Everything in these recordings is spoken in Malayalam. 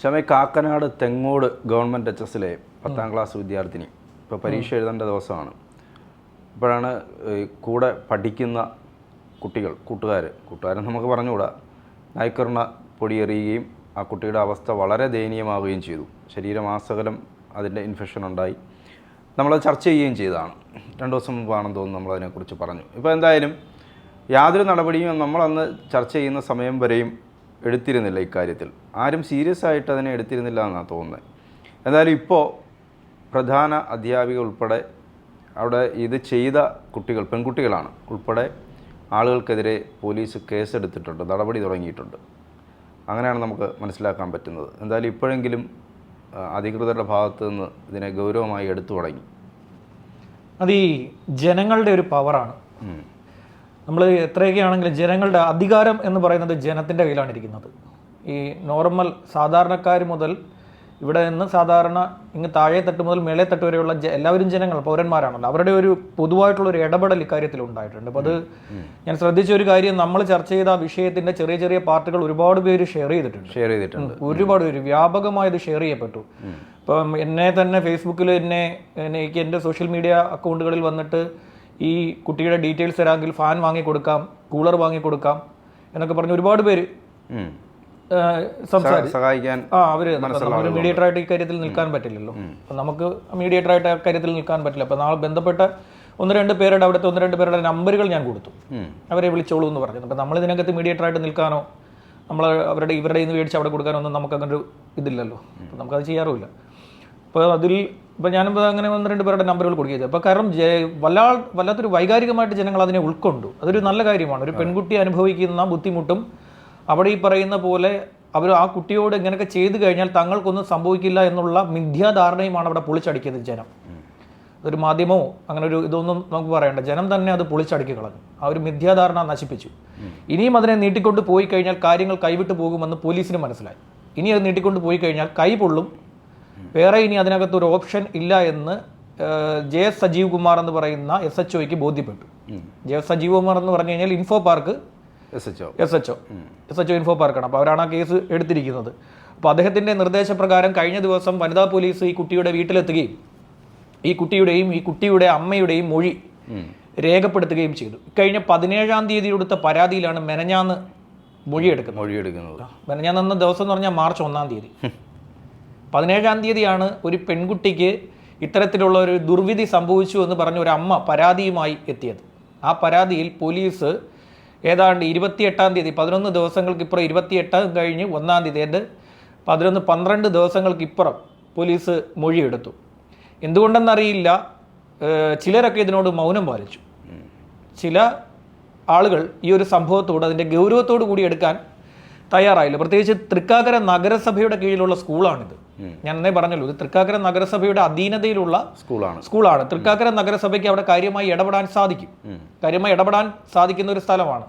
ശമയ കാക്കനാട് തെങ്ങോട് ഗവൺമെന്റ് എച്ച് എസിലെ പത്താം ക്ലാസ് വിദ്യാർത്ഥിനി. ഇപ്പോൾ പരീക്ഷ എഴുതേണ്ട ദിവസമാണ്. ഇപ്പോഴാണ് കൂടെ പഠിക്കുന്ന കുട്ടികൾ കൂട്ടുകാർ കൂട്ടുകാരൻ നമുക്ക് പറഞ്ഞുകൂടാ. നായ്ക്കറിണ പൊടിയെറിയുകയും ആ കുട്ടിയുടെ അവസ്ഥ വളരെ ദയനീയമാവുകയും ചെയ്തു. ശരീരമാസകലം അതിന്റെ ഇൻഫെക്ഷൻ ഉണ്ടായി. നമ്മളത് ചർച്ച ചെയ്യുകയും ചെയ്തതാണ്. രണ്ട് ദിവസം മുമ്പാണെന്ന് തോന്നുന്നു നമ്മളതിനെക്കുറിച്ച് പറഞ്ഞു. ഇപ്പോൾ എന്തായാലും യാതൊരു നടപടിയും നമ്മളന്ന് ചർച്ച ചെയ്യുന്ന സമയം വരെയും എടുത്തിരുന്നില്ല ഇക്കാര്യത്തിൽ. ആരും സീരിയസ് ആയിട്ട് അതിനെ എടുത്തിരുന്നില്ല എന്നാണ് തോന്നുന്നത് എന്നാലും ഇപ്പോൾ പ്രധാന അധ്യാപിക ഉൾപ്പെടെ അവിടെ ഇത് ചെയ്ത കുട്ടികൾ പെൺകുട്ടികളാണ്. ഉൾപ്പെടെ ആളുകൾക്കെതിരെ പോലീസ് കേസെടുത്തിട്ടുണ്ട് നടപടി തുടങ്ങിയിട്ടുണ്ട്. അങ്ങനെയാണ് നമുക്ക് മനസ്സിലാക്കാൻ പറ്റുന്നത്. എന്തായാലും ഇപ്പോഴെങ്കിലും അധികൃതരുടെ ഭാഗത്തു നിന്ന് ഇതിനെ ഗൗരവമായി എടുത്തു തുടങ്ങി. അത് ഈ ജനങ്ങളുടെ ഒരു പവറാണ്. നമ്മൾ എത്രയൊക്കെ ആണെങ്കിലും ജനങ്ങളുടെ അധികാരം എന്ന് പറയുന്നത് ജനത്തിന്റെ കയ്യിലാണ് ഇരിക്കുന്നത്. ഈ നോർമൽ സാധാരണക്കാർ മുതൽ ഇവിടെ നിന്ന് സാധാരണ ഇങ്ങ് താഴെ തട്ട് മുതൽ മേളെ തട്ട് വരെയുള്ള എല്ലാവരും ജനങ്ങൾ പൗരന്മാരാണല്ലോ. അവരുടെ ഒരു പൊതുവായിട്ടുള്ള ഒരു ഇടപെടൽ ഇക്കാര്യത്തിൽ ഉണ്ടായിട്ടുണ്ട്. അപ്പോൾ അത് ഞാൻ ശ്രദ്ധിച്ച ഒരു കാര്യം നമ്മൾ ചർച്ച ചെയ്ത ആ വിഷയത്തിന്റെ ചെറിയ ചെറിയ പാർട്ടുകൾ ഒരുപാട് പേര് ഷെയർ ചെയ്തിട്ടുണ്ട്. ഷെയർ ചെയ്തിട്ടുണ്ട്. ഒരുപാട് പേര് വ്യാപകമായത് ഷെയർ ചെയ്യപ്പെട്ടു. ഇപ്പം എന്നെ തന്നെ ഫേസ്ബുക്കിൽ എന്നെ- എനിക്ക് എന്റെ സോഷ്യൽ മീഡിയ അക്കൗണ്ടുകളിൽ വന്നിട്ട് ഈ കുട്ടിയുടെ ഡീറ്റെയിൽസ് തരാമെങ്കിൽ ഫാൻ വാങ്ങി കൊടുക്കാം കൂളർ വാങ്ങി കൊടുക്കാം എന്നൊക്കെ പറഞ്ഞ് ഒരുപാട് പേര്. സഹായിക്കാൻ ആ അവർ മീഡിയേറ്റർ ആയിട്ട് കാര്യത്തിൽ നിൽക്കാൻ പറ്റില്ലല്ലോ. അപ്പൊ നമുക്ക് മീഡിയേറ്റർ ആയിട്ട് കാര്യത്തിൽ നിൽക്കാൻ പറ്റില്ല. അപ്പൊ നാളെ ബന്ധപ്പെട്ട ഒന്ന് രണ്ട് പേരുടെ അവിടുത്തെ ഒന്ന് രണ്ട് പേരുടെ നമ്പറുകൾ ഞാൻ കൊടുത്തു. അവരെ വിളിച്ചോളൂ എന്ന് പറഞ്ഞു. അപ്പം നമ്മൾ ഇതിനകത്ത് മീഡിയേറ്റർ ആയിട്ട് നിൽക്കാനോ നമ്മൾ അവരുടെ ഇവരുടെ ഇന്ന് മേടിച്ച് അവിടെ കൊടുക്കാനോ ഒന്നും നമുക്ക് അങ്ങനെ ഒരു ഇതില്ലല്ലോ നമുക്കത് ചെയ്യാറുമില്ല. അപ്പോൾ അതിൽ ഇപ്പോൾ ഞാനിപ്പോൾ അങ്ങനെ ഒന്ന് രണ്ട് പേരുടെ നമ്പറുകൾ കൊടുക്കുക അപ്പോൾ കാരണം ജെ- വല്ലാ വല്ലാത്തൊരു വൈകാരികമായിട്ട് ജനങ്ങൾ അതിനെ ഉൾക്കൊണ്ടു. അതൊരു നല്ല കാര്യമാണ്. ഒരു പെൺകുട്ടി അനുഭവിക്കുന്ന ബുദ്ധിമുട്ടും അവിടെ ഈ പറയുന്ന പോലെ അവർ ആ കുട്ടിയോട് ഇങ്ങനെയൊക്കെ ചെയ്തു കഴിഞ്ഞാൽ തങ്ങൾക്കൊന്നും സംഭവിക്കില്ല എന്നുള്ള മിഥ്യാധാരണയുമാണ് അവിടെ പൊളിച്ചടിക്കുന്നത് ജനം. അതൊരു മാധ്യമമോ അങ്ങനെ ഒരു ഇതൊന്നും നമുക്ക് പറയണ്ട. ജനം തന്നെ അത് പൊളിച്ചടുക്കി കളഞ്ഞു. ആ ഒരു മിഥ്യാധാരണ നശിപ്പിച്ചു. ഇനിയും അതിനെ നീട്ടിക്കൊണ്ട് പോയി കഴിഞ്ഞാൽ കാര്യങ്ങൾ കൈവിട്ട് പോകുമെന്ന് പോലീസിന് മനസ്സിലായി. ഇനി അത് നീട്ടിക്കൊണ്ട് പോയി കഴിഞ്ഞാൽ കൈ പൊള്ളും. വേറെ ഇനി അതിനകത്ത് ഒരു ഓപ്ഷൻ ഇല്ല എന്ന് ജെ എസ് സജീവ് കുമാർ എന്ന് പറയുന്ന എസ് എച്ച് ഒക്ക് ബോധ്യപ്പെട്ടു. ജെ എസ് സജീവ് കുമാർ എന്ന് പറഞ്ഞു കഴിഞ്ഞാൽ info park S H O. S H O. S H O info പാർക്കാണ്. അപ്പോൾ അവരാണ് ആ കേസ് എടുത്തിരിക്കുന്നത്. അപ്പോൾ അദ്ദേഹത്തിന്റെ നിർദ്ദേശപ്രകാരം കഴിഞ്ഞ ദിവസം വനിതാ പോലീസ് ഈ കുട്ടിയുടെ വീട്ടിലെത്തുകയും ഈ കുട്ടിയുടെയും ഈ കുട്ടിയുടെ അമ്മയുടെയും മൊഴി രേഖപ്പെടുത്തുകയും ചെയ്തു. കഴിഞ്ഞ പതിനേഴാം തീയതി കൊടുത്ത പരാതിയിലാണ് മെനഞ്ഞാന്ന് മൊഴിയെടുക്കുന്നത്. മൊഴിയെടുക്കുന്നത്. മെനഞ്ഞാന്ന് ദിവസം എന്ന് പറഞ്ഞാൽ മാർച്ച് ഒന്നാം തീയതി. പതിനേഴാം തീയതിയാണ് ഒരു പെൺകുട്ടിക്ക് ഇത്തരത്തിലുള്ള ഒരു ദുർവിധി സംഭവിച്ചു എന്ന് പറഞ്ഞ ഒരു അമ്മ പരാതിയുമായി എത്തിയത്. ആ പരാതിയിൽ പോലീസ് ഏതാണ്ട് ഇരുപത്തിയെട്ടാം തീയതി പതിനൊന്ന് ദിവസങ്ങൾക്ക് ഇപ്പുറം ഇരുപത്തിയെട്ട് കഴിഞ്ഞ് ഒന്നാം തീയതി എന്റെ പതിനൊന്ന് പന്ത്രണ്ട് ദിവസങ്ങൾക്കിപ്പുറം പോലീസ് മൊഴിയെടുത്തു. എന്തുകൊണ്ടെന്നറിയില്ല ചിലരൊക്കെ ഇതിനോട് മൗനം പാലിച്ചു. ചില ആളുകൾ ഈ ഒരു സംഭവത്തോട് അതിന്റെ ഗൗരവത്തോടു കൂടി എടുക്കാൻ തയ്യാറായില്ല. പ്രത്യേകിച്ച് തൃക്കാക്കര നഗരസഭയുടെ കീഴിലുള്ള സ്കൂളാണിത്. ഞാൻ അന്നേ പറഞ്ഞല്ലോ ഇത് തൃക്കാക്കര നഗരസഭയുടെ അധീനതയിലുള്ള സ്കൂളാണ്. സ്കൂളാണ്. തൃക്കാക്കര നഗരസഭയ്ക്ക് അവിടെ കാര്യമായി ഇടപെടാൻ സാധിക്കും. കാര്യമായി ഇടപെടാൻ സാധിക്കുന്ന ഒരു സ്ഥലമാണ്.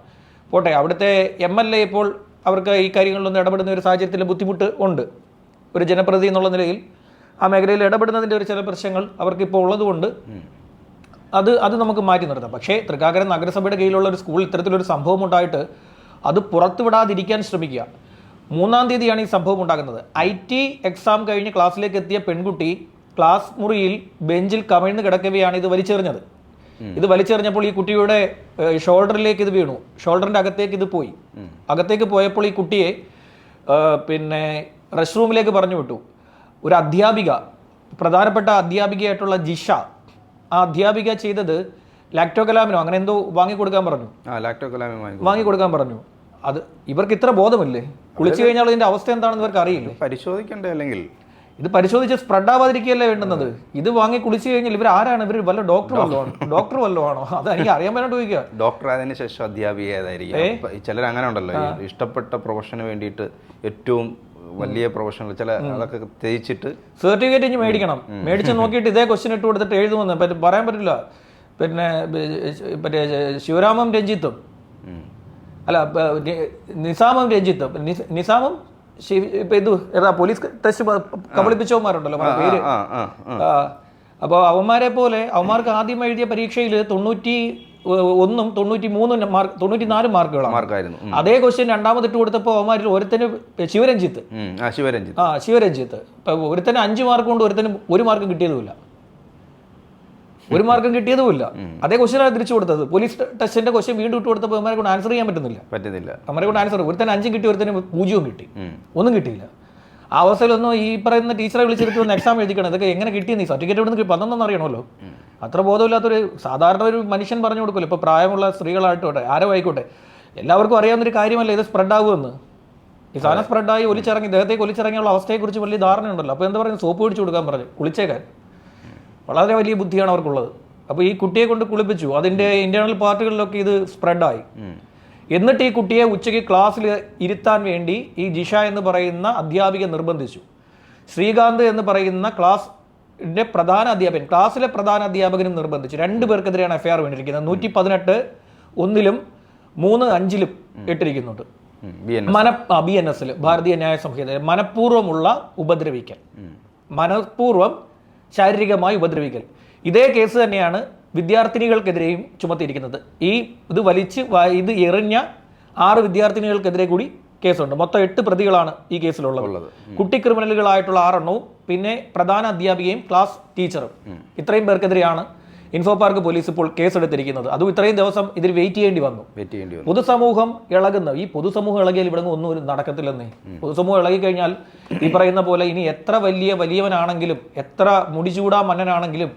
പോട്ടെ അവിടുത്തെ എം എൽ എ ഇപ്പോൾ അവർക്ക് ഈ കാര്യങ്ങളിലൊന്നും ഇടപെടുന്ന ഒരു സാഹചര്യത്തിൽ ബുദ്ധിമുട്ട് ഉണ്ട്. ഒരു ജനപ്രതി എന്നുള്ള നിലയിൽ ആ മേഖലയിൽ ഇടപെടുന്നതിന്റെ ഒരു ചില പ്രശ്നങ്ങൾ അവർക്ക് അവർക്കിപ്പോൾ ഉള്ളതുകൊണ്ട് അത് അത് നമുക്ക് മാറ്റി നിർത്താം. പക്ഷേ തൃക്കാക്കര നഗരസഭയുടെ കീഴിലുള്ള ഒരു സ്കൂളിൽ ഇത്തരത്തിലൊരു സംഭവം ഉണ്ടായിട്ട് അത് പുറത്തുവിടാതിരിക്കാൻ ശ്രമിക്കുക. മൂന്നാം തീയതിയാണ് ഈ സംഭവം ഉണ്ടാകുന്നത്. ഐ ടി എക്സാം കഴിഞ്ഞ് ക്ലാസ്സിലേക്ക് എത്തിയ പെൺകുട്ടി ക്ലാസ് മുറിയിൽ ബെഞ്ചിൽ കമിഴ്ന്ന് കിടക്കവെയാണ് ഇത് വലിച്ചെറിഞ്ഞത്. ഇത് വലിച്ചെറിഞ്ഞപ്പോൾ ഈ കുട്ടിയുടെ ഷോൾഡറിലേക്ക് ഇത് വീണു. ഷോൾഡറിന്റെ അകത്തേക്ക് ഇത് പോയി. അകത്തേക്ക് പോയപ്പോൾ ഈ കുട്ടിയെ പിന്നെ റെസ്റ്റ് റൂമിലേക്ക് പറഞ്ഞു വിട്ടു. ഒരു അധ്യാപിക പ്രധാനപ്പെട്ട അധ്യാപികയായിട്ടുള്ള ജിഷ ആ അധ്യാപിക ചെയ്തത് ലാക്ടോകലാമിനോ അങ്ങനെ എന്തോ വാങ്ങിക്കൊടുക്കാൻ പറഞ്ഞു. വാങ്ങിക്കൊടുക്കാൻ പറഞ്ഞു. അത് ഇവർക്ക് ഇത്ര ബോധമില്ലേ? കുളിച്ചു കഴിഞ്ഞാൽ ഇതിന്റെ അവസ്ഥ എന്താണെന്ന് ഇവർക്ക് അറിയില്ല? പരിശോധിക്കണ്ടേ അല്ലെങ്കിൽ? ഇത് പരിശോധിച്ച് സ്പ്രെഡ് ആവാതിരിക്കുകയല്ലേ വേണ്ടുന്നത്? ഇത് വാങ്ങി കുളിച്ചു കഴിഞ്ഞാൽ ഇവർ ആരാണ്? ഇവർ വല്ല ഡോക്ടർ വല്ലോ ഡോക്ടർ വല്ലോ ആണോ? അത് എനിക്ക് അറിയാൻ വേണ്ടി ചോദിക്കുക ഡോക്ടർ ആയതിനു ശേഷം അധ്യാപിക ഏതായിരിക്കും ചിലർ അങ്ങനെ ഉണ്ടല്ലോ. ഇഷ്ടപ്പെട്ട പ്രൊഫഷന് വേണ്ടിയിട്ട് ഏറ്റവും വലിയ പ്രൊഫഷണൽ ചില അതൊക്കെ തേച്ചിട്ട് സർട്ടിഫിക്കറ്റ് ഇനി മേടിക്കണം. മേടിച്ച് നോക്കിയിട്ട് ഇതേ ക്വസ്റ്റ്യൻ ഇട്ട് കൊടുത്തിട്ട് എഴുതുമെന്ന്. പറയാൻ പറ്റില്ല. പിന്നെ മറ്റേ ശിവരാമം രഞ്ജിത്തും. അല്ല നിസാമും രഞ്ജിത്തും. നിസ്- നിസാമും ഇപ്പൊ ഇത് ഏതാ പോലീസ് ടെസ്റ്റ് കബളിപ്പിച്ചവന്മാരുണ്ടല്ലോ പേര്. അപ്പോൾ അവന്മാരെ പോലെ അവന്മാർക്ക് ആദ്യം എഴുതിയ പരീക്ഷയിൽ തൊണ്ണൂറ്റി ഒന്നും തൊണ്ണൂറ്റി മൂന്നും മാർക്ക് തൊണ്ണൂറ്റി നാല് മാർക്കുകളാണ്. മാർക്കായിരുന്നു. അതേ ക്വസ്റ്റ്യൻ രണ്ടാമത് ഇട്ട് കൊടുത്തപ്പോൾ അവന്മാരിൽ ഒരുത്തന് ശിവരഞ്ജിത്ത്. ആ ശിവരഞ്ജിത്ത്. ആ ശിവരഞ്ജിത്ത്. ഇപ്പൊ ഒരുത്തന് അഞ്ച് മാർക്ക് കൊണ്ട് ഒരുത്തന് ഒരു മാർക്ക് കിട്ടിയതുമില്ല. ഒരു മാർക്കും കിട്ടിയതുമില്ല. അതേ ക്വസ്റ്റ്യനാണ് തിരിച്ചു കൊടുത്തത്. പോലീസ് ടെസ്റ്റിന്റെ ക്വസ്റ്റ്യൻ വീണ്ടും ഇട്ട് കൊടുത്തപ്പോൾ അവന്മാരെ കൊണ്ട് ആൻസർ ചെയ്യാൻ പറ്റുന്നില്ല. പറ്റുന്നില്ല. അവരെ കൊണ്ട് ആൻസർ ഒരുത്തൻ അഞ്ചും കിട്ടി ഒരുത്തന് പൂജ്യവും കിട്ടി. ഒന്നും കിട്ടിയില്ല. ആ അവസ്ഥയിലൊന്നും ഈ പറയുന്ന ടീച്ചറെ വിളിച്ചെടുത്ത് ഒന്ന് എക്സാം എഴുതിക്കണം ഇതൊക്കെ എങ്ങനെ കിട്ടിയെന്ന് ഈ സർട്ടിഫിക്കറ്റ് ഇവിടെ നിന്ന് പന്ത്രണ്ടെന്ന് അറിയണമല്ലോ. അത്ര ബോധമില്ലാത്തൊരു സാധാരണ ഒരു മനുഷ്യൻ പറഞ്ഞു കൊടുക്കുമല്ലോ. ഇപ്പോൾ പ്രായമുള്ള സ്ത്രീകളായിട്ടോട്ടെ ആരോ ആയിക്കോട്ടെ. എല്ലാവർക്കും അറിയാവുന്നൊരു കാര്യമല്ല ഇത് സ്പ്രെഡ് ആകുമെന്ന് ഈ സാധനം സ്പ്രെഡായി ഒലിച്ചിറങ്ങി ദേഹത്തേക്ക് ഒലിച്ചിറങ്ങിയുള്ള അവസ്ഥയെക്കുറിച്ച് വലിയ ധാരണയുണ്ടല്ലോ. അപ്പോൾ എന്താ പറയുക സോപ്പ് പിടിച്ചു കൊടുക്കാൻ പറഞ്ഞു. കുളിച്ചേക്കാൻ. വളരെ വലിയ ബുദ്ധിയാണ് അവർക്കുള്ളത്. അപ്പോൾ ഈ കുട്ടിയെ കൊണ്ട് കുളിപ്പിച്ചു. അതിന്റെ ഇന്റേണൽ പാർട്ടുകളിലൊക്കെ ഇത് സ്പ്രെഡായി. എന്നിട്ട് ഈ കുട്ടിയെ ഉച്ചയ്ക്ക് ക്ലാസ്സിൽ ഇരുത്താൻ വേണ്ടി ഈ ജിഷ എന്ന് പറയുന്ന അധ്യാപിക നിർബന്ധിച്ചു. ശ്രീകാന്ത് എന്ന് പറയുന്ന ക്ലാസ്സിന്റെ പ്രധാന അധ്യാപകൻ ക്ലാസ്സിലെ പ്രധാന അധ്യാപകനും നിർബന്ധിച്ചു. രണ്ടു പേർക്കെതിരെയാണ് എഫ്ഐആർ വേണ്ടിയിരിക്കുന്നത് നൂറ്റി പതിനെട്ട് ഒന്നിലും മൂന്ന് അഞ്ചിലും ഇട്ടിരിക്കുന്നുണ്ട്. മന ബി എൻ എസിൽ ഭാരതീയ ന്യായ സംഹിത മനഃപൂർവമുള്ള ഉപദ്രവിക്കൽ. മനഃപൂർവം ശാരീരികമായി ഉപദ്രവിക്കൽ. ഇതേ കേസ് തന്നെയാണ് വിദ്യാർത്ഥിനികൾക്കെതിരെയും ചുമത്തിയിരിക്കുന്നത്. ഈ ഇത് വലിച്ച് ഇത് എറിഞ്ഞ ആറ് വിദ്യാർത്ഥിനികൾക്കെതിരെ കൂടി കേസുണ്ട്. മൊത്തം എട്ട് പ്രതികളാണ് ഈ കേസിലുള്ളത്. കുട്ടി ക്രിമിനലുകളായിട്ടുള്ള ആറെണ്ണവും പിന്നെ പ്രധാന അധ്യാപികയും ക്ലാസ് ടീച്ചറും. ഇത്രയും പേർക്കെതിരെയാണ് ഇൻഫോ പാർക്ക് പോലീസ് ഇപ്പോൾ കേസെടുത്തിരിക്കുന്നത്. അതും ഇത്രയും ദിവസം ഇതിൽ വെയിറ്റ് ചെയ്യേണ്ടി വന്നു. വെയിറ്റ് ചെയ്യേണ്ടി വന്നു. പൊതുസമൂഹം ഇളകുന്ന. ഈ പൊതുസമൂഹം ഇളകിയാൽ ഇവിടെ ഒന്നും ഒരു നടക്കത്തില്ലെന്നേ. പൊതുസമൂഹം ഇളകി കഴിഞ്ഞാൽ ഈ പറയുന്ന പോലെ ഇനി എത്ര വലിയ വലിയവനാണെങ്കിലും എത്ര മുടിചൂടാ മന്നനാണെങ്കിലും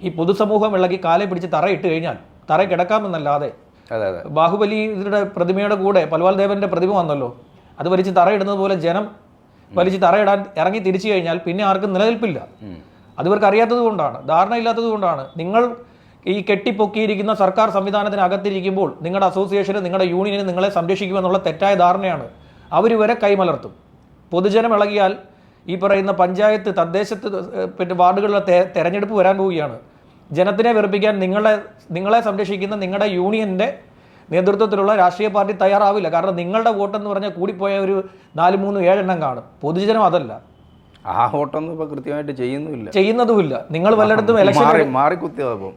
ഈ പൊതുസമൂഹം ഇളകി കാലെ പിടിച്ച് തറയിട്ട് കഴിഞ്ഞാൽ തറ കിടക്കാമെന്നല്ലാതെ അതെ അതെ. ബാഹുബലി ഇതിന്റെ പ്രതിമയുടെ കൂടെ പൽവാൽ ദേവന്റെ പ്രതിമ വന്നല്ലോ. അത് വലിച്ച് തറയിടുന്നത് പോലെ ജനം വലിച്ച് തറയിടാൻ ഇറങ്ങി തിരിച്ചു കഴിഞ്ഞാൽ പിന്നെ ആർക്കും നിലനിൽപ്പില്ല. അത് ഇവർക്ക് അറിയാത്തത് കൊണ്ടാണ് ധാരണ ഇല്ലാത്തത് കൊണ്ടാണ് നിങ്ങൾ ഈ കെട്ടിപ്പൊക്കിയിരിക്കുന്ന സർക്കാർ സംവിധാനത്തിനകത്തിരിക്കുമ്പോൾ നിങ്ങളുടെ അസോസിയേഷന് നിങ്ങളുടെ യൂണിയന് നിങ്ങളെ സംരക്ഷിക്കുമെന്നുള്ള തെറ്റായ ധാരണയാണ് അവരിവരെ കൈമലർത്തും. പൊതുജനം ഇളകിയാൽ ഈ പറയുന്ന പഞ്ചായത്ത് തദ്ദേശത്ത് പിന്നെ വാർഡുകളിലെ തെരഞ്ഞെടുപ്പ് വരാൻ പോവുകയാണ്. ജനത്തിനെ വെറുപ്പിക്കാൻ നിങ്ങളെ നിങ്ങളെ സംരക്ഷിക്കുന്ന നിങ്ങളുടെ യൂണിയന്റെ നേതൃത്വത്തിലുള്ള രാഷ്ട്രീയ പാർട്ടി തയ്യാറാവില്ല. കാരണം നിങ്ങളുടെ വോട്ടെന്ന് പറഞ്ഞാൽ കൂടിപ്പോയ ഒരു നാല് മൂന്ന് ഏഴെണ്ണം കാണും. പൊതുജനം അതല്ല. ആ ഓട്ടൊന്നും ഇപ്പൊ കൃത്യമായിട്ട് ചെയ്യുന്നില്ല ചെയ്യുന്നതുമില്ല. നിങ്ങൾ വല്ലയിടത്തും ഇലക്ഷൻ മാറി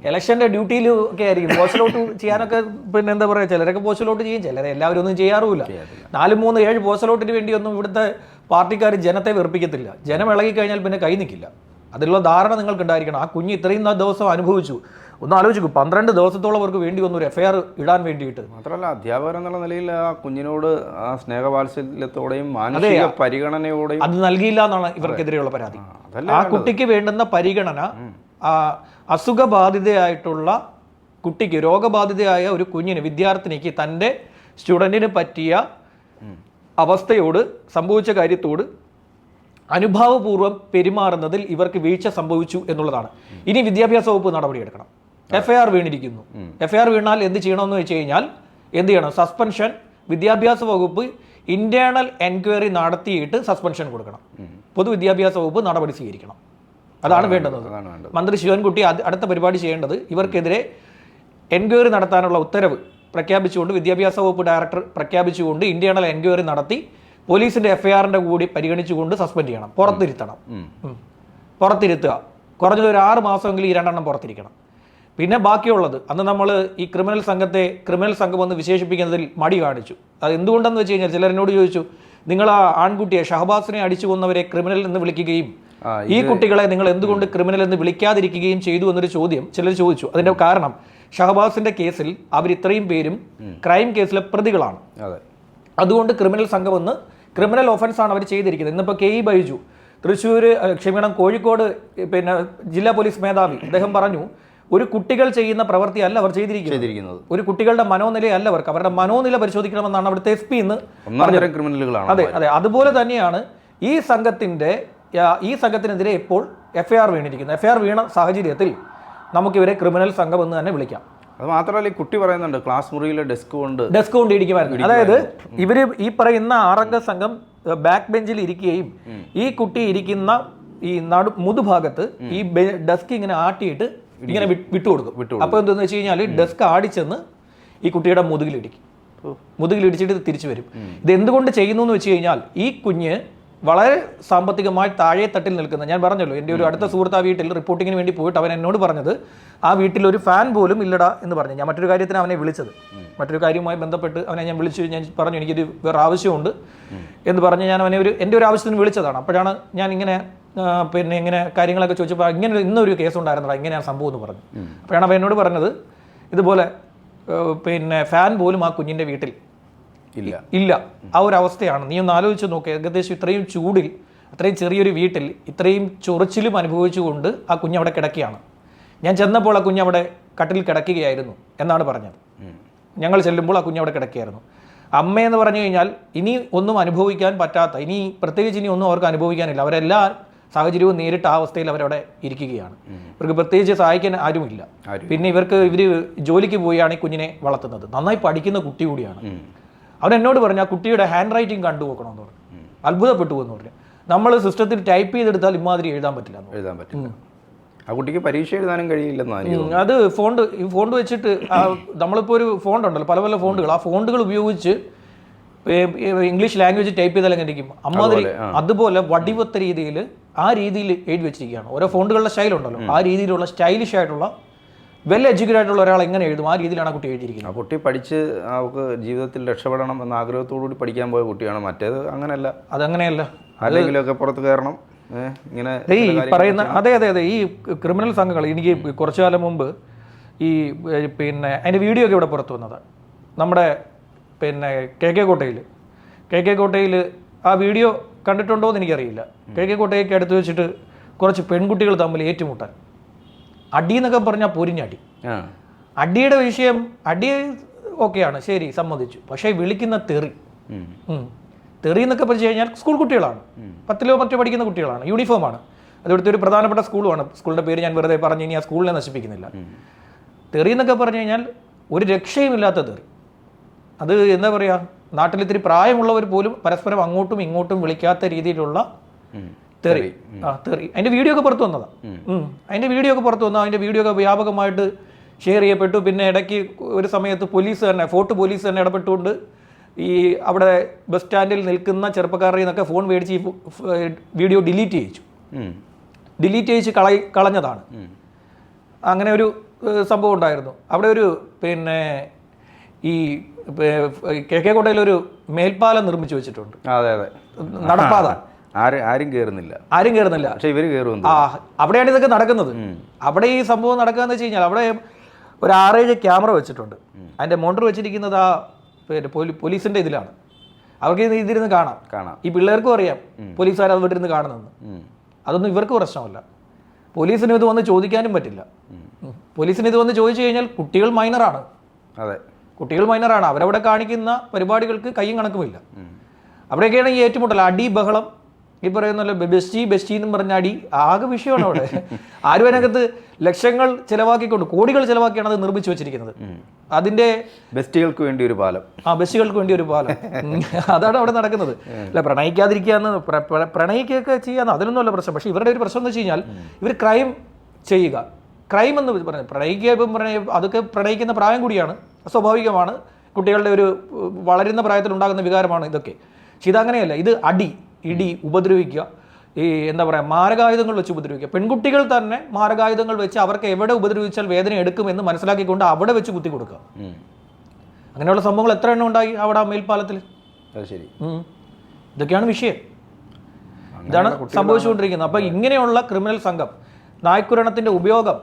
ഇലക്ഷന്റെ ഡ്യൂട്ടിയിൽ ഒക്കെ ആയിരിക്കും. പോസ്റ്റലോട്ട് ചെയ്യാനൊക്കെ പിന്നെ എന്താ പറയുക ചിലരൊക്കെ പോസ്റ്റലോട്ട് ചെയ്യും ചിലരെ എല്ലാവരും ഒന്നും ചെയ്യാറുമില്ല. നാല് മൂന്ന് ഏഴ് പോസ്റ്റലോട്ടിന് വേണ്ടിയൊന്നും ഇവിടുത്തെ പാർട്ടിക്കാർ ജനത്തെ വെറുപ്പിക്കത്തില്ല. ജനം ഇളകി കഴിഞ്ഞാൽ പിന്നെ കൈ നിൽക്കില്ല അതിലുള്ള ധാരണ നിങ്ങൾക്ക് ഉണ്ടായിരിക്കണം ആ കുഞ്ഞ് ഇത്രയും ദിവസം അനുഭവിച്ചു. ഒന്ന് ആലോചിക്കും. പന്ത്രണ്ട് ദിവസത്തോളം അവർക്ക് വേണ്ടി വന്നു ഒരു എഫ്ഐആർ ഇടാൻ വേണ്ടിയിട്ട്. മാത്രമല്ല അധ്യാപകർ എന്നുള്ള നിലയിൽ ആ കുഞ്ഞിനോട് ആ സ്നേഹവാത്സല്യത്തോടെയും മാനസിക പരിഗണനയോടെയും അത് നൽകിയില്ല എന്നാണ് ഇവർക്കെതിരെയുള്ള പരാതി. ആ, കുട്ടിക്ക് വേണ്ടുന്ന പരിഗണന ആ അസുഖബാധിതയായിട്ടുള്ള കുട്ടിക്ക് രോഗബാധിതയായ ഒരു കുഞ്ഞിന് വിദ്യാർത്ഥിനിക്ക് തന്റെ സ്റ്റുഡന്റിന് പറ്റിയ അവസ്ഥയോട് സംഭവിച്ച കാര്യത്തോട് അനുഭാവപൂർവം പെരുമാറുന്നതിൽ ഇവർക്ക് വീഴ്ച സംഭവിച്ചു എന്നുള്ളതാണ്. ഇനി വിദ്യാഭ്യാസ വകുപ്പ് നടപടിയെടുക്കണം. എഫ്ഐആർ വീണിരിക്കുന്നു. എഫ്ഐആർ വീണാൽ എന്ത് ചെയ്യണമെന്ന് വെച്ച് കഴിഞ്ഞാൽ എന്ത് ചെയ്യണം? സസ്പെൻഷൻ വിദ്യാഭ്യാസ വകുപ്പ് ഇന്റേണൽ എൻക്വയറി നടത്തിയിട്ട് സസ്പെൻഷൻ കൊടുക്കണം. പൊതുവിദ്യാഭ്യാസ വകുപ്പ് നടപടി സ്വീകരിക്കണം. അതാണ് വേണ്ടത്. മന്ത്രി ശിവൻകുട്ടി അടുത്ത പരിപാടി ചെയ്യേണ്ടത് ഇവർക്കെതിരെ എൻക്വയറി നടത്താനുള്ള ഉത്തരവ് പ്രഖ്യാപിച്ചുകൊണ്ട് വിദ്യാഭ്യാസ വകുപ്പ് ഡയറക്ടർ പ്രഖ്യാപിച്ചുകൊണ്ട് ഇന്റേണൽ എൻക്വയറി നടത്തി പോലീസിന്റെ എഫ്ഐആറിന്റെ കൂടി പരിഗണിച്ചുകൊണ്ട് സസ്പെൻഡ് ചെയ്യണം. പുറത്തിരുത്തണം. പുറത്തിരുത്തുക. കുറഞ്ഞത് ഒരു ആറ് മാസമെങ്കിലും ഈ രണ്ടെണ്ണം പുറത്തിരിക്കണം. പിന്നെ ബാക്കിയുള്ളത് അന്ന് നമ്മൾ ഈ ക്രിമിനൽ സംഘത്തെ ക്രിമിനൽ സംഘം എന്ന് വിശേഷിപ്പിക്കുന്നതിൽ മടി കാണിച്ചു. അത് എന്തുകൊണ്ടെന്ന് വെച്ച് കഴിഞ്ഞാൽ ചിലർ എന്നോട് ചോദിച്ചു നിങ്ങൾ ആ ആൺകുട്ടിയെ ഷഹബാസിനെ അടിച്ചു കൊന്നവരെ ക്രിമിനൽ എന്ന് വിളിക്കുകയും ഈ കുട്ടികളെ നിങ്ങൾ എന്തുകൊണ്ട് ക്രിമിനൽ എന്ന് വിളിക്കാതിരിക്കുകയും ചെയ്തു എന്നൊരു ചോദ്യം ചിലർ ചോദിച്ചു. അതിന്റെ കാരണം ഷഹബാസിന്റെ കേസിൽ അവർ ഇത്രയും പേരും ക്രൈം കേസിലെ പ്രതികളാണ്. അതെ. അതുകൊണ്ട് ക്രിമിനൽ സംഘമെന്ന് ക്രിമിനൽ ഒഫൻസ് ആണ് അവർ ചെയ്തിരിക്കുന്നത്. ഇന്നിപ്പോൾ കെ ഇ ബൈജു തൃശ്ശൂർ ക്ഷമിക്കണം കോഴിക്കോട് പിന്നെ ജില്ലാ പോലീസ് മേധാവി അദ്ദേഹം പറഞ്ഞു ഒരു കുട്ടികൾ ചെയ്യുന്ന പ്രവൃത്തിയല്ല അവർ ചെയ്തിരിക്കുന്നത്. ഒരു കുട്ടികളുടെ മനോനിലയല്ല അവർക്ക്. അവരുടെ മനോനില പരിശോധിക്കണമെന്നാണ് അവിടുത്തെ എസ് പി ഇന്ന് ക്രിമിനലുകളാണ് അതെ അതെ. അതുപോലെ തന്നെയാണ് ഈ സംഘത്തിന്റെ ഈ സംഘത്തിനെതിരെ ഇപ്പോൾ F R FIR I FIR വീണ സാഹചര്യത്തിൽ നമുക്കിവരെ ക്രിമിനൽ സംഘം എന്ന് തന്നെ വിളിക്കാം. അത് മാത്രമല്ല ഈ കുട്ടി പറയുന്നുണ്ട് ക്ലാസ് മുറിയിലെ ഡെസ്ക് കൊണ്ട് ഡെസ്ക് കൊണ്ട് ഇടിക്കുമായിരുന്നു അതായത് ഇവർ ഈ പറയുന്ന ആറംഗ സംഘം ബാക്ക് ബെഞ്ചിൽ ഇരിക്കുകയും ഈ കുട്ടി ഇരിക്കുന്ന ഈ നടു മുതുഭാഗത്ത് ഈ ഡെസ്ക് ഇങ്ങനെ ആട്ടിയിട്ട് ഇങ്ങനെ വിട്ടു കൊടുക്കും വിട്ടുകൊടുക്കും. അപ്പോൾ എന്തെന്ന് വെച്ച് കഴിഞ്ഞാൽ ഡെസ്ക് ആടിച്ചെന്ന് ഈ കുട്ടിയുടെ മുതുകിലിടിക്കും മുതുകിലിടിച്ചിട്ട് തിരിച്ചു വരും. ഇത് എന്തുകൊണ്ട് ചെയ്യുന്നു എന്ന് വെച്ച് കഴിഞ്ഞാൽ ഈ കുഞ്ഞ് വളരെ സാമ്പത്തികമായി താഴെ തട്ടിൽ നിൽക്കുന്ന ഞാൻ പറഞ്ഞല്ലോ എന്റെ ഒരു അടുത്ത സുഹൃത്ത് ആ വീട്ടിൽ റിപ്പോർട്ടിങ്ങിന് വേണ്ടി പോയിട്ട് അവൻ എന്നോട് പറഞ്ഞത് ആ വീട്ടിൽ ഒരു ഫാൻ പോലും ഇല്ലടാ എന്ന് പറഞ്ഞു. ഞാൻ മറ്റൊരു കാര്യത്തിന് അവനെ വിളിച്ചത്. മറ്റൊരു കാര്യവുമായി ബന്ധപ്പെട്ട് അവനെ ഞാൻ വിളിച്ചു ഞാൻ പറഞ്ഞു എനിക്കൊരു വേറെ ആവശ്യമുണ്ട് എന്ന് പറഞ്ഞ് ഞാൻ അവനെ ഒരു എന്റെ ഒരു ആവശ്യത്തിന് വിളിച്ചതാണ്. അപ്പോഴാണ് ഞാൻ ഇങ്ങനെ പിന്നെ ഇങ്ങനെ കാര്യങ്ങളൊക്കെ ചോദിച്ചപ്പോൾ ഇങ്ങനെ ഇന്നൊരു കേസ് ഉണ്ടായിരുന്നടാ ഇങ്ങനെയാണ് സംഭവം എന്ന് പറഞ്ഞു. അപ്പോഴാണ് അവൻ എന്നോട് പറഞ്ഞത് ഇതുപോലെ പിന്നെ ഫാൻ പോലും ആ കുഞ്ഞിന്റെ വീട്ടിൽ ഇല്ല. ഇല്ല. ആ ഒരു അവസ്ഥയാണ്. നീ ഒന്ന് ആലോചിച്ച് നോക്ക്. ഏകദേശം ഇത്രയും ചൂടിൽ അത്രയും ചെറിയൊരു വീട്ടിൽ ഇത്രയും ചൊറിച്ചിലും അനുഭവിച്ചുകൊണ്ട് ആ കുഞ്ഞ് അവിടെ കിടക്കുകയാണ്. ഞാൻ ചെന്നപ്പോൾ ആ കുഞ്ഞ് അവിടെ കട്ടിൽ കിടക്കുകയായിരുന്നു എന്നാണ് പറഞ്ഞത്. ഞങ്ങൾ ചെല്ലുമ്പോൾ ആ കുഞ്ഞ് അവിടെ കിടക്കുകയായിരുന്നു. അമ്മയെന്ന് പറഞ്ഞു കഴിഞ്ഞാൽ ഇനി ഒന്നും അനുഭവിക്കാൻ പറ്റാത്ത ഇനി പ്രത്യേകിച്ച് ഇനി ഒന്നും അവർക്ക് അനുഭവിക്കാനില്ല. അവരെല്ലാ സാഹചര്യവും നേരിട്ട് ആ അവസ്ഥയിൽ അവരവിടെ ഇരിക്കുകയാണ്. ഇവർക്ക് പ്രത്യേകിച്ച് സഹായിക്കാൻ ആരുമില്ല. ആരും. പിന്നെ ഇവർക്ക് ഇവർ ജോലിക്ക് പോയാണ് ഈ കുഞ്ഞിനെ വളർത്തുന്നത്. നന്നായി പഠിക്കുന്ന കുട്ടി കൂടിയാണ്. അവൻ എന്നോട് പറഞ്ഞു ആ കുട്ടിയുടെ ഹാൻഡ് റൈറ്റിംഗ് കണ്ടു നോക്കണമെന്ന് പറഞ്ഞു. അത്ഭുതപ്പെട്ടു എന്ന് പറഞ്ഞു. നമ്മൾ സിസ്റ്റത്തിൽ ടൈപ്പ് ചെയ്തെടുത്താൽ ഇമാതിരി എഴുതാൻ പറ്റില്ല എഴുതാൻ പറ്റില്ല. ആ കുട്ടിക്ക് പരീക്ഷ എഴുതാനും കഴിയില്ലെന്നാണ് അത് ഫോണ്ട് ഈ ഫോണ്ട് വെച്ചിട്ട് നമ്മളിപ്പോൾ ഒരു ഫോണ്ട് ഉണ്ടല്ലോ പല പല ഫോണ്ടുകൾ. ആ ഫോണ്ടുകൾ ഉപയോഗിച്ച് ഇംഗ്ലീഷ് ലാംഗ്വേജ് ടൈപ്പ് ചെയ്താൽ എങ്ങനെ ഇരിക്കും? അമ്മാതിരി അതുപോലെ വടിവത്ത രീതിയിൽ ആ രീതിയിൽ എഴുതി വെച്ചിരിക്കുകയാണ്. ഓരോ ഫോണ്ടുകളുടെ സ്റ്റൈൽ ഉണ്ടല്ലോ. ആ രീതിയിലുള്ള സ്റ്റൈലിഷ് ആയിട്ടുള്ള വെൽ എഡ്യൂക്കേറ്റഡ് ആയിട്ടുള്ള ഒരാൾ എങ്ങനെ എഴുതും? ആ രീതിയിലാണ് ആ കുട്ടി എഴുതിയിരിക്കുന്നത്. ആ കുട്ടി പഠിച്ച് അവൾക്ക് ജീവിതത്തിൽ രക്ഷപ്പെടണം എന്ന ആഗ്രഹത്തോടു കൂടി പഠിക്കാൻ പോയ കുട്ടിയാണ് മറ്റേത്. അങ്ങനെയല്ല അതങ്ങനെയല്ല. ആരെങ്കിലുമൊക്കെ പുറത്ത് കയറണം. ഇങ്ങനെ ഈ പറയുന്ന അതെ അതെ അതെ. ഈ ക്രിമിനൽ സംഘങ്ങൾ എനിക്ക് കുറച്ചു കാലം മുമ്പ് ഈ പിന്നെ അതിന്റെ വീഡിയോ ഒക്കെ ഇവിടെ പുറത്തു വന്നത്. നമ്മുടെ പിന്നെ കെ കെ കോട്ടയിൽ. കെ കെ കോട്ടയിൽ ആ വീഡിയോ കണ്ടിട്ടുണ്ടോ എന്ന് എനിക്കറിയില്ല. കെ കെ കോട്ടയൊക്കെ അടുത്ത് വെച്ചിട്ട് കുറച്ച് പെൺകുട്ടികൾ തമ്മിൽ ഏറ്റുമുട്ടാൻ. അടി എന്നൊക്കെ പറഞ്ഞാൽ പൊരിഞ്ഞടി അടിയുടെ വിഷയം അടി ഓക്കെയാണ് ശരി സമ്മതിച്ചു. പക്ഷേ വിളിക്കുന്ന തെറി. തെറി എന്നൊക്കെ പറഞ്ഞു കഴിഞ്ഞാൽ സ്കൂൾ കുട്ടികളാണ്. പത്തിലോ മറ്റോ പഠിക്കുന്ന കുട്ടികളാണ്. യൂണിഫോമാണ്. അത് ഒരു പ്രധാനപ്പെട്ട സ്കൂളുമാണ്. സ്കൂളിന്റെ പേര് ഞാൻ വെറുതെ പറഞ്ഞു ഇനി ആ സ്കൂളിനെ നശിപ്പിക്കുന്നില്ല. തെറി എന്നൊക്കെ പറഞ്ഞു കഴിഞ്ഞാൽ ഒരു രക്ഷയുമില്ലാത്ത തെറി. അത് എന്താ പറയുക നാട്ടിലിത്തിരി പ്രായമുള്ളവർ പോലും പരസ്പരം അങ്ങോട്ടും ഇങ്ങോട്ടും വിളിക്കാത്ത രീതിയിലുള്ള. തെറി. ആ തെറി. അതിന്റെ വീഡിയോ ഒക്കെ പുറത്തു വന്നതാണ്. അതിന്റെ വീഡിയോ ഒക്കെ പുറത്തു വന്നു അതിന്റെ വീഡിയോ ഒക്കെ വ്യാപകമായിട്ട് ഷെയർ ചെയ്യപ്പെട്ടു. പിന്നെ ഇടയ്ക്ക് ഒരു സമയത്ത് പോലീസ് തന്നെ ഫോർട്ട് പോലീസ് തന്നെ ഇടപെട്ടുകൊണ്ട് ഈ അവിടെ ബസ് സ്റ്റാൻഡിൽ നിൽക്കുന്ന ചെറുപ്പക്കാരുടെ നിന്നൊക്കെ ഫോൺ മേടിച്ച് ഈ വീഡിയോ ഡിലീറ്റ് ചെയ്യിച്ചു. ഡിലീറ്റ് ചെയ്യിച്ച് കളയി കളഞ്ഞതാണ്. അങ്ങനെ ഒരു സംഭവം ഉണ്ടായിരുന്നു. അവിടെ ഒരു പിന്നെ ഈ കെ കെ കോട്ടയിൽ ഒരു മേൽപ്പാലം നിർമ്മിച്ചു വെച്ചിട്ടുണ്ട്. അതെ അതെ. നടപ്പാത. ആരും കേറുന്നില്ല. കയറുന്നില്ല ആരും കേറുന്നില്ല. പക്ഷെ ഇവർ കയറുമെന്ന് ആ അവിടെയാണ് ഇതൊക്കെ നടക്കുന്നത്. അവിടെ ഈ സംഭവം നടക്കുകയെന്ന് വെച്ച് കഴിഞ്ഞാൽ അവിടെ ഒരു ആറേഴ് ക്യാമറ വെച്ചിട്ടുണ്ട്. അതിന്റെ മോണ്ടർ വെച്ചിരിക്കുന്നത് ആ പിന്നെ പോലീസിന്റെ പോലീസിന്റെ ഇതിലാണ്. അവർക്ക് ഇത് ഇതിരുന്ന് കാണാം. കാണാം. ഈ പിള്ളേർക്കും അറിയാം പോലീസുകാർ അത് വിട്ടിരുന്ന് കാണുന്നത് ഉം. അതൊന്നും ഇവർക്ക് പ്രശ്നമല്ല. പോലീസിന് ഇത് വന്ന് ചോദിക്കാനും പറ്റില്ല. പോലീസിന് ഇത് വന്ന് ചോദിച്ചു കഴിഞ്ഞാൽ കുട്ടികൾ മൈനറാണ്. അതെ. കുട്ടികൾ മൈനറാണ്. അവരവിടെ കാണിക്കുന്ന പരിപാടികൾക്ക് കയ്യും കണക്കുമില്ല. അവിടെയൊക്കെയാണ് ഈ ഏറ്റുമുട്ടൽ. അടി ബഹളം ഈ പറയുന്നല്ലോ ബെസ്റ്റി ബെസ്റ്റി എന്നും പറഞ്ഞാടി ആകെ വിഷയമാണ് അവിടെ. ആരും അതിനകത്ത് ലക്ഷങ്ങൾ ചിലവാക്കിക്കൊണ്ട് കോടികൾ ചിലവാക്കിയാണ് അത് നിർമ്മിച്ചു വെച്ചിരിക്കുന്നത്. അതിന്റെ ബെസ്റ്റികൾക്ക് വേണ്ടി ഒരു പാലം. ആ ബെസ്റ്റികൾക്ക് വേണ്ടി ഒരു പാലം. അതാണ് അവിടെ നടക്കുന്നത്. അല്ല പ്രണയിക്കാതിരിക്കാന്ന് പ്ര- പ്ര- പ്രണയിക്കുകയൊക്കെ ചെയ്യാന്ന് അതിനൊന്നുമല്ല പ്രശ്നം. പക്ഷേ ഇവരുടെ ഒരു പ്രശ്നം എന്ന് വെച്ച് കഴിഞ്ഞാൽ ഇവർ ക്രൈം ചെയ്യുക. ക്രൈം എന്ന് പറയുന്നത് പ്രണയിക്കുക ഇപ്പം പ്രണയ അതൊക്കെ പ്രണയിക്കുന്ന പ്രായം കൂടിയാണ്. സ്വാഭാവികമാണ്. കുട്ടികളുടെ ഒരു വളരുന്ന പ്രായത്തിൽ ഉണ്ടാകുന്ന വികാരമാണ് ഇതൊക്കെ. പക്ഷെ ഇതങ്ങനെയല്ല. ഇത് അടി. ഇടി ഉപദ്രവിക്കുക. ഈ എന്താ പറയുക മാരകായുധങ്ങൾ വെച്ച് ഉപദ്രവിക്കുക. പെൺകുട്ടികൾ തന്നെ മാരകായുധങ്ങൾ വെച്ച് അവർക്ക് എവിടെ ഉപദ്രവിച്ചാൽ വേദന എടുക്കുമെന്ന് മനസ്സിലാക്കിക്കൊണ്ട് അവിടെ വെച്ച് കുത്തി കൊടുക്കുക. അങ്ങനെയുള്ള സംഭവങ്ങൾ എത്ര എണ്ണം ഉണ്ടായി അവിടെ ആ മേൽപ്പാലത്തിൽ? ശരി. ഇതൊക്കെയാണ് വിഷയം. ഇതാണ് സംഭവിച്ചുകൊണ്ടിരിക്കുന്നത്. അപ്പം ഇങ്ങനെയുള്ള ക്രിമിനൽ സംഘം നായ്ക്കുരണത്തിന്റെ ഉപയോഗം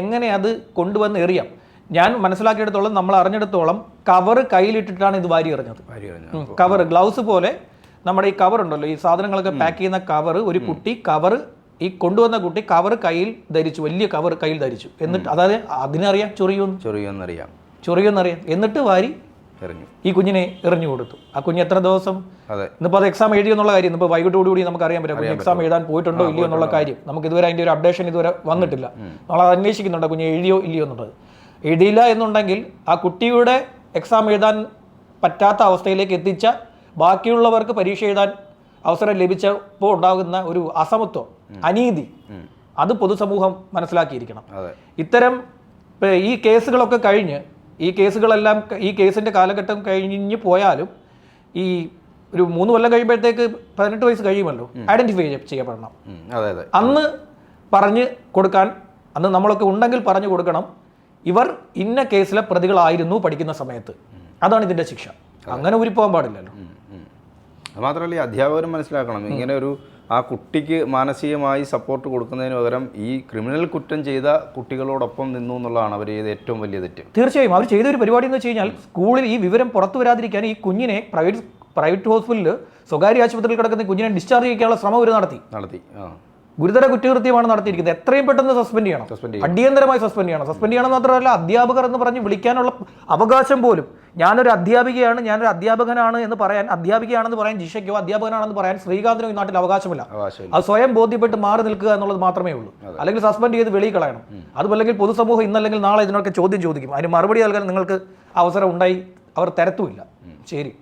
എങ്ങനെ അത് കൊണ്ടുവന്ന് എറിയാം? ഞാൻ മനസ്സിലാക്കിയെടുത്തോളം നമ്മൾ അറിഞ്ഞെടുത്തോളം കവർ കയ്യിലിട്ടിട്ടാണ് ഇത് വാരി എറിഞ്ഞത്. കവർ ഗ്ലൗസ് പോലെ നമ്മുടെ ഈ കവർ ഉണ്ടല്ലോ ഈ സാധനങ്ങളൊക്കെ പാക്ക് ചെയ്യുന്ന കവർ ഒരു കുട്ടി കവർ ഈ കൊണ്ടുവന്ന കുട്ടി കവർ കയ്യിൽ ധരിച്ചു വലിയ കവർ കയ്യിൽ ധരിച്ചു. എന്നിട്ട് അതായത് അതിനറിയാം ചൊറിയോ ചൊറിയോന്നറിയാം ചൊറിയോന്നറിയാം എന്നിട്ട് വാരി എറിഞ്ഞു. ഈ കുഞ്ഞിനെ എറിഞ്ഞു കൊടുത്തു. ആ കുഞ്ഞ് എത്ര ദിവസം? അതെ. ഇന്നിപ്പോൾ അത് എക്സാം എഴുതി എന്നുള്ള കാര്യം ഇന്നിപ്പോൾ വൈകിട്ടോടുകൂടി നമുക്ക് അറിയാൻ പറ്റും. എക്സാം എഴുതാൻ പോയിട്ടുണ്ടോ ഇല്ലയോ എന്നുള്ള കാര്യം. നമുക്ക് ഇതുവരെ അതിന്റെ ഒരു അപ്ഡേഷൻ ഇതുവരെ വന്നിട്ടില്ല. നമ്മൾ അത് അന്വേഷിക്കുന്നുണ്ട് കുഞ്ഞ് എഴുതിയോ ഇല്ലയോ എന്നുള്ളത്. എഴുതിയില്ല എന്നുണ്ടെങ്കിൽ ആ കുട്ടിയുടെ എക്സാം എഴുതാൻ പറ്റാത്ത അവസ്ഥയിലേക്ക് എത്തിച്ച ബാക്കിയുള്ളവർക്ക് പരീക്ഷ എഴുതാൻ അവസരം ലഭിച്ചപ്പോൾ ഉണ്ടാകുന്ന ഒരു അസമത്വം അനീതി അത് പൊതുസമൂഹം മനസ്സിലാക്കിയിരിക്കണം. ഇത്തരം ഈ കേസുകളൊക്കെ കഴിഞ്ഞ് ഈ കേസുകളെല്ലാം ഈ കേസിന്റെ കാലഘട്ടം കഴിഞ്ഞ് പോയാലും ഈ ഒരു മൂന്ന് കൊല്ലം കഴിയുമ്പോഴത്തേക്ക് പതിനെട്ട് വയസ്സ് കഴിയുമല്ലോ ഐഡന്റിഫൈ ചെയ്യപ്പെടണം. അന്ന് പറഞ്ഞ് കൊടുക്കാൻ അന്ന് നമ്മളൊക്കെ ഉണ്ടെങ്കിൽ പറഞ്ഞു കൊടുക്കണം ഇവർ ഇന്ന കേസിലെ പ്രതികളായിരുന്നു പഠിക്കുന്ന സമയത്ത്. അതാണ് ഇതിന്റെ ശിക്ഷ. അങ്ങനെ ഊരിപ്പോകാൻ പാടില്ലല്ലോ. മാത്രമല്ല ഈ അധ്യാപകരും മനസ്സിലാക്കണം. ഇങ്ങനെ ഒരു ആ കുട്ടിക്ക് മാനസികമായി സപ്പോർട്ട് കൊടുക്കുന്നതിന് പകരം ഈ ക്രിമിനൽ കുറ്റം ചെയ്ത കുട്ടികളോടൊപ്പം നിന്നു എന്നുള്ളതാണ് അവർ ചെയ്ത ഏറ്റവും വലിയ തെറ്റ്. തീർച്ചയായും. അവർ ചെയ്ത ഒരു പരിപാടി എന്ന് വെച്ച് കഴിഞ്ഞാൽ സ്കൂളിൽ ഈ വിവരം പുറത്തു വരാതിരിക്കാൻ ഈ കുഞ്ഞിനെ പ്രൈവറ്റ് പ്രൈവറ്റ് ഹോസ്പിറ്റലിൽ സ്വകാര്യ ആശുപത്രിയിൽ കിടക്കുന്ന കുഞ്ഞിനെ ഡിസ്ചാർജ് ചെയ്യാനുള്ള ശ്രമം അവർ നടത്തി. നടത്തി. ആ. ഗുരുതര കുറ്റകൃത്യമാണ് നടത്തിയിരിക്കുന്നത്. എത്രയും പെട്ടെന്ന് സസ്പെൻഡ് ചെയ്യണം. അടിയന്തരമായി സസ്പെൻഡ് ചെയ്യണം. സസ്പെൻഡ് ചെയ്യണം എന്ന് മാത്രമല്ല അധ്യാപകർ എന്ന് പറഞ്ഞ് വിളിക്കാനുള്ള അവകാശം പോലും. ഞാനൊരു അധ്യാപികയാണ് ഞാനൊരു അധ്യാപകനാണ് എന്ന് പറയാൻ അധ്യാപികയാണെന്ന് പറയാൻ ജിഷയ്ക്കോ അധ്യാപകനാണെന്ന് പറയാൻ ശ്രീകാന്തിനോ ഈ നാട്ടിൽ അവകാശമില്ല. അവകാശമില്ല. അത് സ്വയം ബോധ്യപ്പെട്ട് മാറി നിൽക്കുക എന്നുള്ളത് മാത്രമേ ഉള്ളൂ. അല്ലെങ്കിൽ സസ്പെൻഡ് ചെയ്ത് വെളിയിൽ കളയണം. അതുമല്ലെങ്കിൽ പൊതുസമൂഹം ഇന്നല്ലെങ്കിൽ നാളെ ഇതിനൊക്കെ ചോദ്യം ചോദിക്കും. അതിന് മറുപടി നൽകാൻ നിങ്ങൾക്ക് അവസരം ഉണ്ടായി അവർ തരത്തുമില്ല. ശരി.